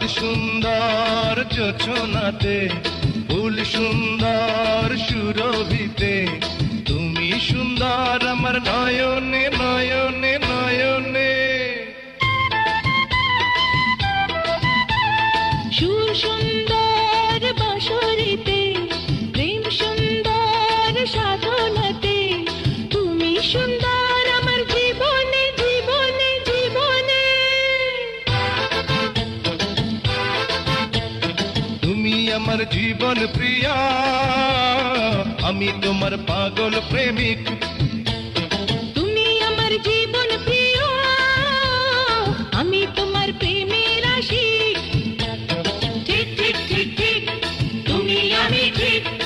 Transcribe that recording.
চাঁদ সুন্দর যোচনাতে ফুল সুন্দর সুরভিতে। তুমি সুন্দর আমার নয়নে নয়নে নয়নে। সুর সুন্দর বাসরিতে প্রেম সুন্দর সাধনাতে। তুমি সুন্দর আমার জীবন প্রিয়া। আমি তোমার পাগল প্রেমিক। তুমি আমার জীবন প্রিয়। আমি তোমার প্রেমের আশিক। ঠিক ঠিক ঠিক ঠিক। তুমি আমি ঠিক।